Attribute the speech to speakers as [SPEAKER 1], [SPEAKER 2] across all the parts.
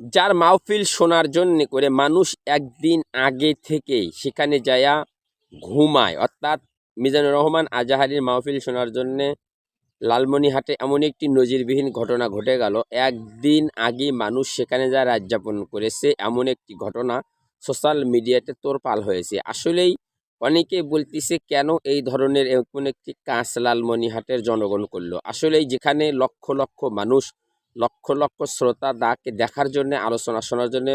[SPEAKER 1] যার মাহফিল শোনার জন্য করে মানুষ একদিন আগে থেকেই সেখানে যায়া ঘুমায়। অর্থাৎ মিজানুর রহমান আজাহারির মাহফিল শোনার জন্যে লালমনিহাটে এমন একটি নজিরবিহীন ঘটনা ঘটে গেল। একদিন আগে মানুষ সেখানে যা রাত যাপন করেছে, এমন একটি ঘটনা সোশ্যাল মিডিয়াতে তোরপাল হয়েছে। আসলেই অনেকে বলতেছে, কেন এই ধরনের এমন একটি কাঁচ লালমনিহাটের জনগণ করল? আসলেই যেখানে লক্ষ লক্ষ মানুষ লক্ষ লক্ষ শ্রোতা দাকে দেখার জন্য, আলোচনা শোনার জন্য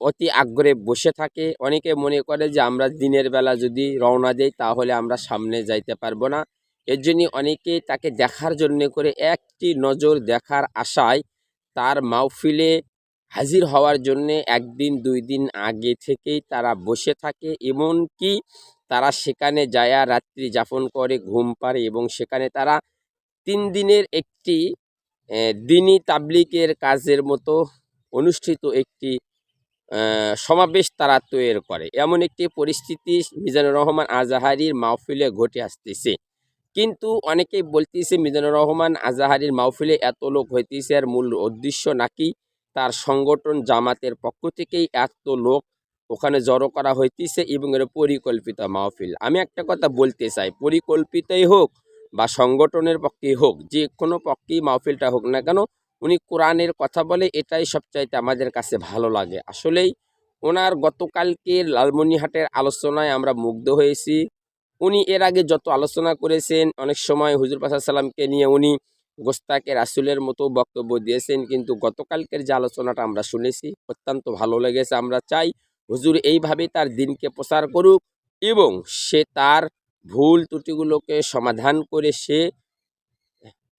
[SPEAKER 1] অতি আগ্রহে বসে থাকে। অনেকে মনে করে যে, আমরা দিনের বেলা যদি রওনা দেই, তাহলে আমরা সামনে যাইতে পারব না। এর জন্য অনেকেই তাকে দেখার জন্য করে একটি নজর দেখার আশায় তার মাহফিলে হাজির হওয়ার জন্য একদিন, দুই দিন আগে থেকেই তারা বসে থাকে। এমনকি তারা সেখানে যায়া রাত্রি যাপন করে, ঘুম পারে এবং সেখানে তারা তিন দিনের একটি দিনী তাবলিকের কাজের মতো অনুষ্ঠিত একটি সমাবেশ তারা তৈরি করে। এমন একটি পরিস্থিতি মিজানুর রহমান আজাহারির মাহফিলে ঘটে আসতেছে। কিন্তু অনেকেই বলতেছে মিজানুর রহমান আজাহারির মাহফিলে এত লোক হইতেছে আর মূল উদ্দেশ্য নাকি তার সংগঠন জামাতের পক্ষ থেকেই এত লোক ওখানে জড়ো করা হইতেছে এবং এর পরিকল্পিত মাহফিল। আমি একটা কথা বলতে চাই, পরিকল্পিতই হোক বা সংগঠনের পক্ষেই হোক, যে কোনো পক্ষেই মাহফিলটা হোক না কেন, উনি কোরআনের কথা বলে এটাই সবচাইতে আমাদের কাছে ভালো লাগে। আসলেই ওনার গতকালকের লালমনিহাটের আলোচনায় আমরা মুগ্ধ হয়েছি। উনি এর আগে যত আলোচনা করেছেন, অনেক সময় হুজুর পাশা সাল্লামকে নিয়ে উনি গোস্তাকে রাসুলের মতো বক্তব্য দিয়েছেন, কিন্তু গতকালকের যে আলোচনাটা আমরা শুনেছি, অত্যন্ত ভালো লেগেছে। আমরা চাই হুজুর এইভাবে তার দিনকে প্রচার করুক এবং সে তার ভুল ত্রুটিগুলোকে সমাধান করে সে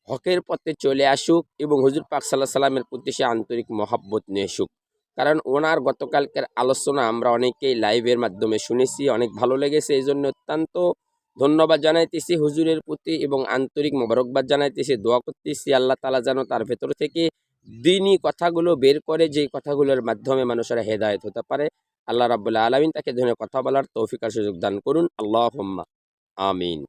[SPEAKER 1] হকের পথে চলে আসুক এবং হুজুর পাক সাল্লাহ সাল্লামের প্রতি সে আন্তরিক মহাব্বত নিয়ে আসুক। কারণ ওনার গতকালকের আলোচনা আমরা অনেকেই লাইভের মাধ্যমে শুনেছি, অনেক ভালো লেগেছে এই জন্য অত্যন্ত ধন্যবাদ জানাইতেছি হুজুরের প্রতি এবং আন্তরিক মোবারকবাদ জানাইতেছি, দোয়া করতেছি আল্লাহ তালা যেন তার ভেতর থেকে দিনই কথাগুলো বের করে, যেই কথাগুলোর মাধ্যমে মানুষেরা হেদায়ত হতে পারে। আল্লাহ রাবুল্লাহ আলমিন তাকে ধরে কথা বলার তৌফিকার সুযোগ দান করুন। আল্লাহ Amen.